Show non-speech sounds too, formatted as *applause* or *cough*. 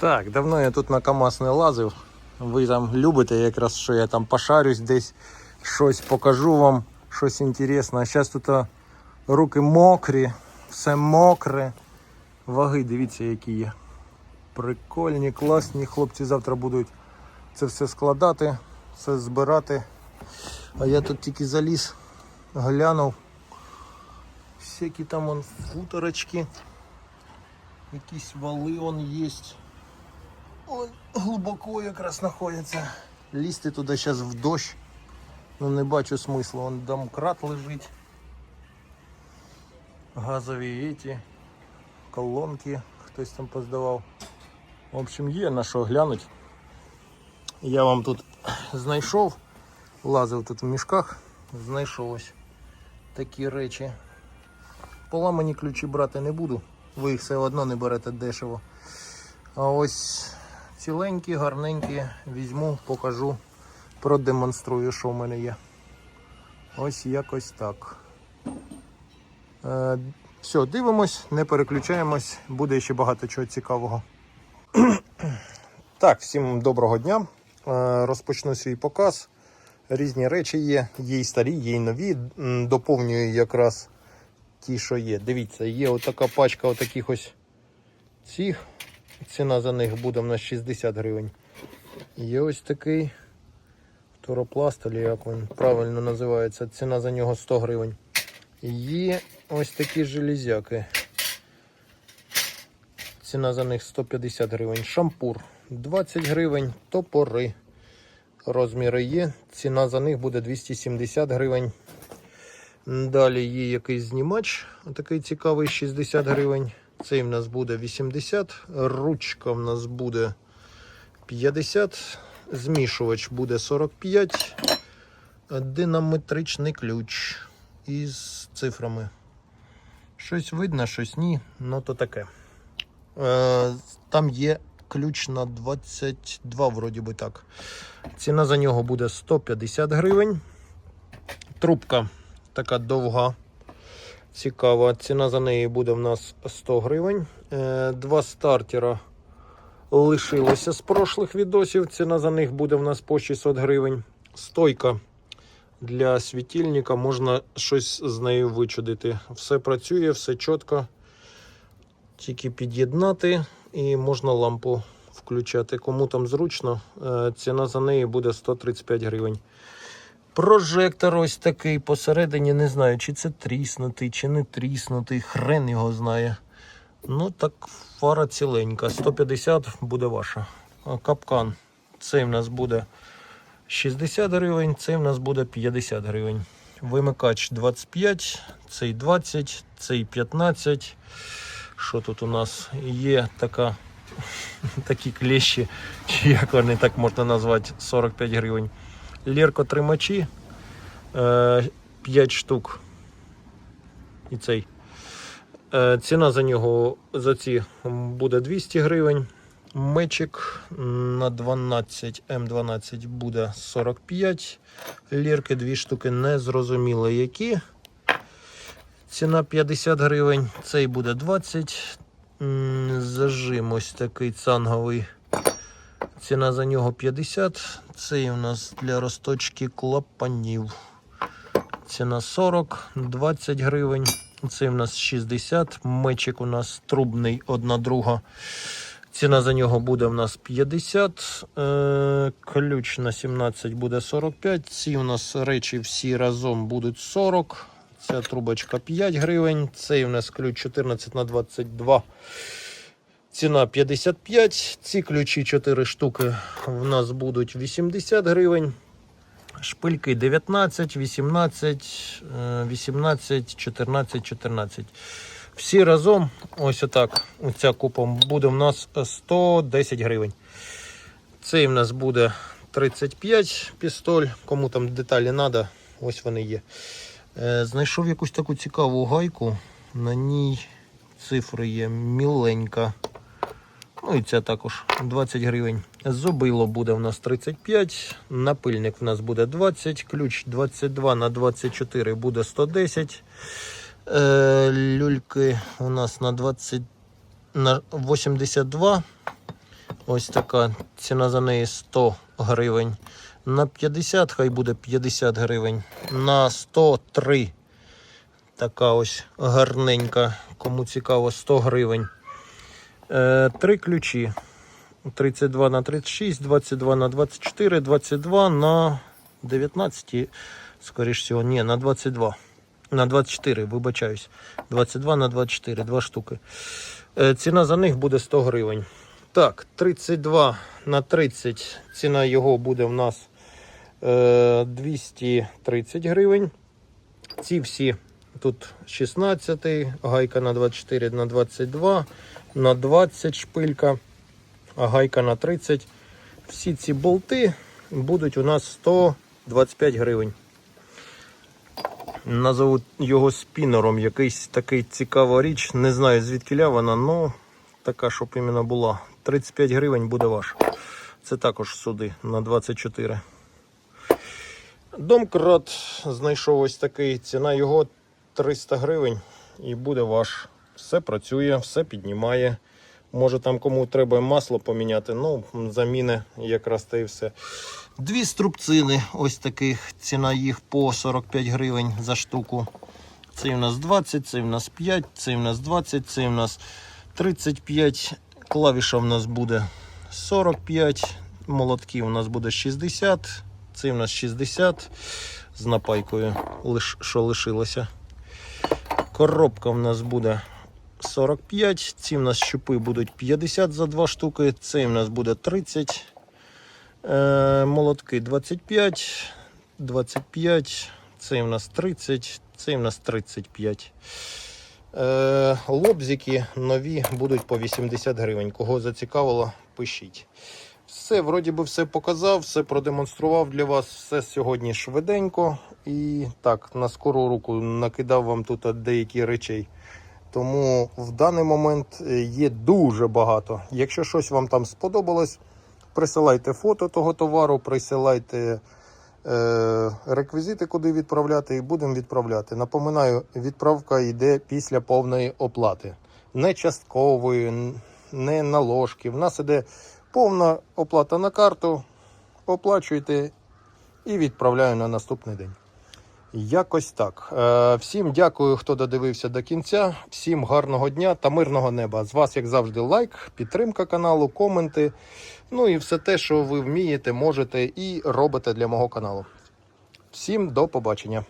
Так, давно я тут на КАМАЗ не лазив. Ви там любите якраз, що я там пошарюсь десь, щось покажу вам, щось інтересне. А зараз тут руки мокрі, все мокре. Ваги, дивіться, які є. Прикольні, класні. Хлопці завтра будуть це все складати, все збирати. А я тут тільки заліз, глянув. Всякі там вон футорочки. Якісь вали он є. Он глибоко якраз знаходиться. Лізти туди зараз в дощ. Ну не бачу смислу. Вон домкрат лежить. Газові эти колонки хтось там поздавав. В общем, є на що глянуть. Я вам тут знайшов, лазив тут в мішках, знайшов ось такі речі. Поламані ключі брати не буду, ви їх все одно не берете дешево. А ось ціленькі, гарненькі візьму, покажу, продемонструю, що в мене є. Ось якось так. Е, все, дивимось, не переключаємось, буде ще багато чого цікавого. так, всім доброго дня. Е, розпочну свій показ. Різні речі є, є і старі, є і нові. Доповнюю якраз ті, що є. Дивіться, є отака пачка отаких ось цих. Ціна за них буде в нас 60 гривень. Є ось такий фторопласт, або як він правильно називається. Ціна за нього 100 гривень. Є ось такі железяки. Ціна за них 150 гривень. Шампур 20 гривень, топори. Розміри є. Ціна за них буде 270 гривень. Далі є якийсь знімач, такий цікавий 60 гривень. Цей в нас буде 80, ручка в нас буде 50, змішувач буде 45, динаметричний ключ із цифрами. Щось видно, щось ні, ну то таке. Е, Там є ключ на 22, вроді би так. Ціна за нього буде 150 гривень. Трубка така довга, цікава. Ціна за неї буде в нас 100 гривень. Е, Два стартера лишилося з прошлих відосів. Ціна за них буде в нас по 600 гривень. Стойка для світильника, можна щось з нею вичудити. Все працює, все чітко. Тільки під'єднати і можна лампу включати. Кому там зручно, е, ціна за неї буде 135 гривень. Прожектор ось такий посередині, не знаю, чи це тріснутий, чи не тріснутий, хрен його знає. Ну так, фара ціленька. 150 буде ваша. Капкан. Цей в нас буде 60 гривень, цей в нас буде 50 гривень. Вимикач 25, цей 20, цей 15. Що тут у нас є така, *laughs* такі клещі, чи як вони так можна назвати, 45 гривень. Ліркотримачі 5 штук. І цей. Е, Ціна за нього за ці буде 200 гривень. Мечик на 12 М12 буде 45. Лірки дві штуки не зрозуміло які. Ціна 50 гривень. Цей буде 20. Зажим ось такий цанговий. Ціна за нього 50. Цей у нас для розточки клапанів. Ціна 40, 20 гривень. Цей у нас 60. Мечик у нас трубний, одна друга. Ціна за нього буде в нас 50. Е, ключ на 17 буде 45. Ці у нас речі всі разом будуть 40. Ця трубочка 5 гривень. Цей у нас ключ 14 на 22. Ціна 55. Ці ключі 4 штуки в нас будуть 80 гривень. Шпильки 19, 18, е, 18, 14, 14. Всі разом, ось отак, оця купа буде в нас 110 гривень. Цей в нас буде 35 пістоль. Кому там деталі треба, ось вони є. Е, Знайшов якусь таку цікаву гайку. На ній цифри є міленька. Ну і це також 20 гривень. Зубило буде в нас 35, напильник в нас буде 20, ключ 22 на 24 буде 110. Е, люльки у нас на 20 на 82. Ось така ціна за неї 100 гривень. На 50 хай буде 50 гривень. На 103 така ось гарненька. Кому цікаво, 100 гривень. Е, три ключі. 32 на 36, 22 на 24, 22 на 19, скоріш всього, ні, на 22. На 24, вибачаюсь. 22 на 24, два штуки. Е, ціна за них буде 100 гривень. Так, 32 на 30. Ціна його буде в нас е, 230 гривень. Ці всі тут 16, гайка на 24 на 22, на 20 шпилька, а гайка на 30. Всі ці болти будуть у нас 125 гривень. Назову його спінером. Якийсь такий цікава річ. Не знаю звідки вона, але така, щоб іменно була. 35 гривень буде ваш. Це також суди на 24. Домкрат знайшов ось такий. Ціна його 300 гривень і буде ваш. Все працює, все піднімає. Може там кому треба масло поміняти, ну, заміни якраз та і все. Дві струбцини, ось таких. Ціна їх по 45 гривень за штуку. Цей у нас 20, цей у нас 5, цей у нас 20, цей у нас 35. Клавіша в нас буде 45. Молотків у нас буде 60. Цей у нас 60 з напайкою, що лишилося. Коробка в нас буде 45. Ці в нас щупи будуть 50 за два штуки. Цей в нас буде 30. Е, молотки 25, 25. Цей в нас 30, цей в нас 35. Е, лобзики нові будуть по 80 гривень. Кого зацікавило, пишіть. Все, вроді би, все показав, все продемонстрував для вас. Все сьогодні швиденько. І так, на скору руку накидав вам тут деякі речей. Тому в даний момент е, є дуже багато. Якщо щось вам там сподобалось, присилайте фото того товару, присилайте е, реквізити, куди відправляти, і будемо відправляти. Напоминаю, відправка йде після повної оплати. Не часткової, не наложки. В нас іде повна оплата на карту, оплачуєте і відправляю на наступний день. Якось так. Е, Всім дякую, хто додивився до кінця. Всім гарного дня та мирного неба. З вас, як завжди, лайк, підтримка каналу, коменти. Ну і все те, що ви вмієте, можете і робите для мого каналу. Всім до побачення.